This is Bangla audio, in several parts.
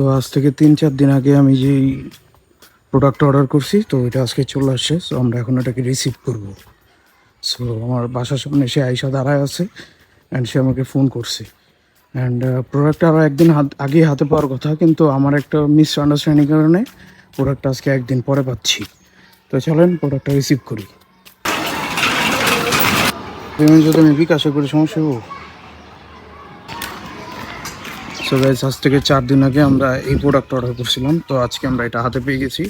তো আজ থেকে তিন, চার দিন আগে আমি যেই প্রোডাক্ট অর্ডার করছি, তো এটা আজকে চলে আসছে। সো আমরা এখন এটাকে রিসিভ করব। সো আমার বাসার সামনে সে আইসা দাঁড়ায় আছে অ্যান্ড সে আমাকে ফোন করছে। অ্যান্ড প্রোডাক্টটা আরও একদিন হাত আগে হাতে পাওয়ার কথা, কিন্তু আমার একটা মিস আন্ডারস্ট্যান্ডিং কারণে প্রোডাক্টটা আজকে একদিন পরে পাচ্ছি। তো চলেন প্রোডাক্টটা রিসিভ করি। পেমেন্ট যদি আমি বিকাশে করি সমস্যা সো গাইজ আজ থেকে চার দিন আগে আমরা এই প্রোডাক্ট অর্ডার করছিলাম। তো আজকে আমরা এটা হাতে পেয়ে গেছি।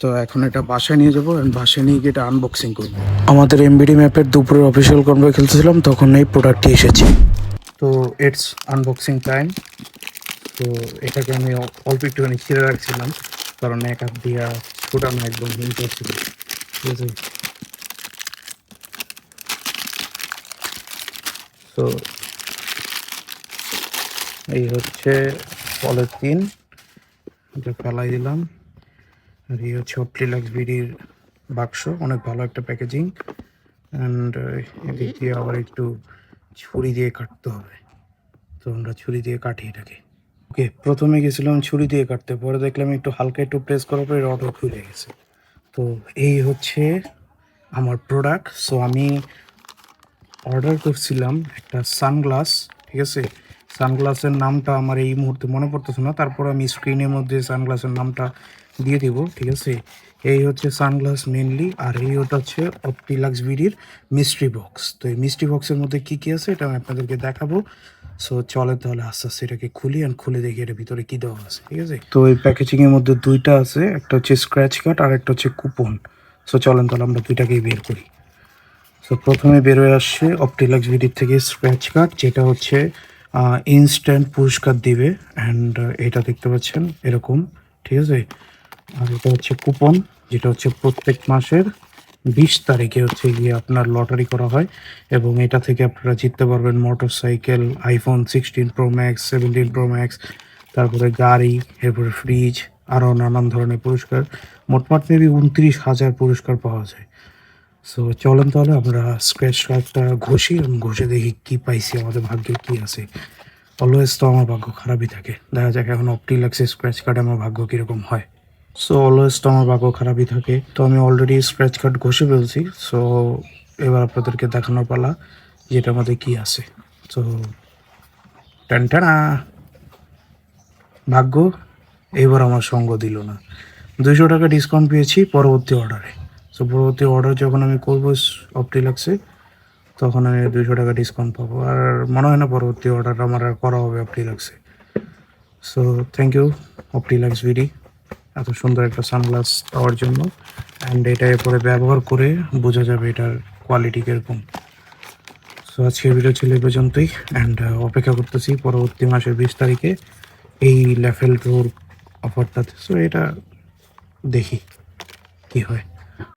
তো এখন এটা বাসায় নিয়ে যাব অ্যান্ড বাসায় নিয়ে গিয়ে এটা আনবক্সিং করব। আমাদের এমবিডি ম্যাপের দুপুরের অফিসিয়াল কনভে খেলতেছিলাম, তখন এই প্রোডাক্টটি এসেছে। তো ইটস আনবক্সিং টাইম তো এটাকে আমি অল্প একটুখানি ছিঁড়ে রাখছিলাম, কারণ এক হাত দিয়া ফুটানো একদম হিম করছিল ঠিক আছে? তো এই হচ্ছে পলিথিন এটা ফেলাই দিলাম। আর এই হচ্ছে অপ্লিলাক্স বিডির বাক্স। অনেক ভালো একটা প্যাকেজিং অ্যান্ড এদিক দিয়ে আবার একটু ছুরি দিয়ে কাটতে হবে। তো আমরা ছুরি দিয়ে কাটি এটাকে। ওকে প্রথমে গেছিলাম ছুরি দিয়ে কাটতে। পরে দেখলাম একটু হালকা একটু প্রেস করার পরে রডও খুলে গেছে। তো এই হচ্ছে আমার প্রোডাক্ট সো আমি অর্ডার করছিলাম একটা সানগ্লাস ঠিক আছে? সানগ্লাসের নামটা আমার এই মুহূর্তে মনে পড়তেছে না। তারপর আমি স্ক্রিনের মধ্যে সানগ্লাসের নামটা দিয়ে দিব, ঠিক আছে? এই হচ্ছে সানগ্লাস মেনলি আর এই ওটা হচ্ছে অপটিলাক্স বিডির মিস্ট্রি বক্স তো এই মিস্ট্রি বক্সের মধ্যে কি কি আছে এটা আমি আপনাদেরকে দেখাবো। সো চলে তাহলে আস্তে আস্তে এটাকে খুলি আর খুলে দেখি এর ভিতরে কী দেওয়া আছে, ঠিক আছে? তো এই প্যাকেজিংয়ের মধ্যে দুইটা আছে, একটা হচ্ছে স্ক্র্যাচ কার্ড আর একটা হচ্ছে কুপন সো চলেন তাহলে আমরা দুইটাকেই বের করি। সো প্রথমে বেরোয় আসছে অপটিলাক্স ভিডির থেকে স্ক্র্যাচ কার্ড যেটা হচ্ছে ইনস্ট্যান্ট পুরস্কার দিবে অ্যান্ড এটা দেখতে পাচ্ছেন, এরকম, ঠিক আছে? আর এটা হচ্ছে কুপন যেটা হচ্ছে প্রত্যেক মাসের বিশ তারিখে হচ্ছে গিয়ে আপনার লটারি করা হয় এবং এটা থেকে আপনারা জিততে পারবেন motorcycle iPhone sixteen pro max seventeen pro max তারপরে গাড়ি, এরপরে ফ্রিজ আরও নানান ধরনের পুরস্কার। মোটমাট মেবি উনত্রিশ হাজার পুরস্কার পাওয়া যায়। সো চলেন তাহলে আমরা স্ক্র্যাচ কার্ডটা ঘষি, এবং ঘষে দেখি কি পাইছি, আমাদের ভাগ্যে কি আছে। অলওয়েজ তো আমার ভাগ্য খারাপই থাকে। দেখা যাক এখন অপটি লাগছে স্ক্র্যাচ কার্ড আমার ভাগ্য কীরকম হয়। সো অলওয়েজ তো আমার ভাগ্য খারাপই থাকে। তো আমি অলরেডি স্ক্র্যাচ কার্ড ঘষে ফেলছি। সো এবার আপনাদেরকে দেখানোর পালা যেটার আমাদের কি আছে। তো টানটানা ভাগ্য এবার আমার সঙ্গ দিল না। দুইশো টাকা ডিসকাউন্ট পেয়েছি পরবর্তী অর্ডারে সো পরবর্তী অর্ডার যখন আমি করব অপটিলাক্সে তখন আমি দুইশো টাকা ডিসকাউন্ট পাবো। আর মনে হয় না পরবর্তী অর্ডার আমার আর করা হবে অপটিলাক্সে সো থ্যাংক ইউ অপটিলাক্স ভিডি এত সুন্দর একটা সানগ্লাস পাওয়ার জন্য। অ্যান্ড এটা এরপরে ব্যবহার করে বোঝা যাবে এটার কোয়ালিটি কীরকম। সো আজকের ভিডিও ছিল এই পর্যন্তই। অ্যান্ড অপেক্ষা করতেছি পরবর্তী মাসের বিশ তারিখে এই লেভেল রোর অফারটাতে সো এটা দেখি কি হয়।